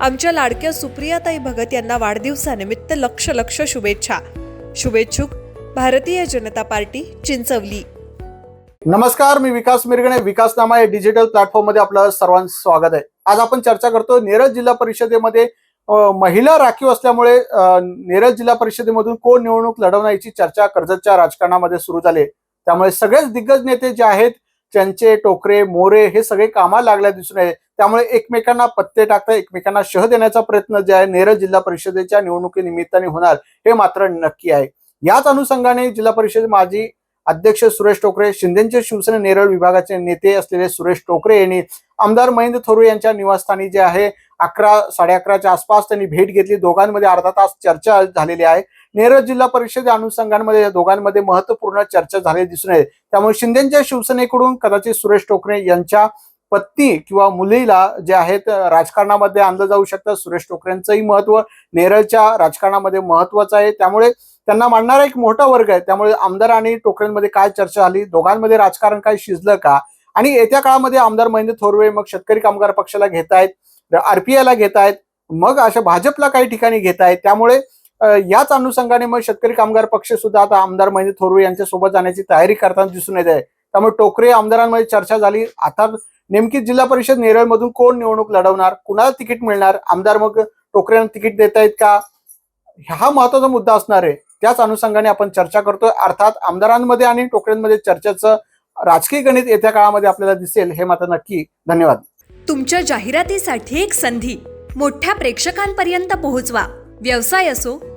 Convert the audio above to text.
आमच्या लाडक्या सुप्रियाताई भगत यांना वाढदिवसानिमित्त लक्ष लक्ष शुभेच्छा. शुभेच्छुक भारतीय जनता पार्टी चिंचवली. नमस्कार मी विकास मिरगणे विकासनामा या डिजिटल प्लॅटफॉर्ममध्ये आपलं सर्वांचं स्वागत आहे. आज आपण चर्चा करतो नेरज जिल्हा परिषदेमध्ये महिला राखीव असल्यामुळे नेरज जिल्हा परिषदेमधून कोण निवडणूक लढवण्याची चर्चा कर्जतच्या राजकारणामध्ये सुरू झाली त्यामुळे सगळेच दिग्गज नेते जे आहेत त्यांचे टोकरे मोरे हे सगळे कामाला लागल्या दिसून आहे त्यामुळे एकमेकांना पत्ते टाकता एकमेकांना शह देण्याचा प्रयत्न जे आहे नेरळ जिल्हा परिषदेच्या निवडणुकीनिमित्ताने होणार हे मात्र नक्की आहे. याच अनुषंगाने जिल्हा परिषद माजी अध्यक्ष सुरेश टोकरे शिंदेचे शिवसेना नेरळ विभागाचे नेते असलेले सुरेश टोकरे यांनी आमदार महेंद्र थोरू यांच्या निवासस्थानी जे आहे अकरा साडे अकराच्या आसपास त्यांनी भेट घेतली. दोघांमध्ये अर्धा तास चर्चा झालेली आहे. नेरळ जिल्हा परिषद अनुषंगांमध्ये या दोघांमध्ये महत्त्वपूर्ण चर्चा झालेली दिसून येते. त्यामुळे शिंदेच्या शिवसेनेकडून कदाचित सुरेश टोकरे यांच्या पत्नी किंवा मुलीला जे आहेत राजकारणामध्ये आणलं जाऊ शकतं. सुरेश टोकरेंचंही महत्त्व नेरळच्या राजकारणामध्ये महत्वाचं आहे. त्यामुळे त्यांना मांडणारा एक मोठा वर्ग आहे. त्यामुळे आमदार आणि टोकरेंमध्ये काय चर्चा झाली? दोघांमध्ये राजकारण काय शिजलं का? आणि येत्या काळामध्ये आमदार महेंद्र थोरवे मग शेतकरी कामगार पक्षाला घेत आहेत आरपीआयला घेत आहेत मग अशा भाजपला काही ठिकाणी घेत आहेत त्यामुळे याच अनुषंगाने मग शेतकरी कामगार पक्ष सुद्धा आता आमदार महेंद्र थोरवे यांच्या सोबत जाण्याची तयारी करताना दिसून येत आहे. त्यामुळे टोकरे आमदारांमध्ये चर्चा झाली. आता नेमकी जिल्हा परिषद नेरळमधून कोण निवडणूक लढवणार? कुणाला तिकीट मिळणार? आमदार मग टोकऱ्यांना तिकीट देत आहेत का? हा महत्त्वाचा मुद्दा असणार आहे. त्याच अनुषंगाने आपण चर्चा करतोय. अर्थात आमदारांमध्ये आणि टोकऱ्यांमध्ये चर्चेचं राजकीय गणित येत्या काळामध्ये आपल्याला दिसेल हे मात्र नक्की. धन्यवाद. तुमच्या जाहिरातीसाठी एक संधी. मोठ्या प्रेक्षकांपर्यंत पोहोचवा. व्यवसाय असो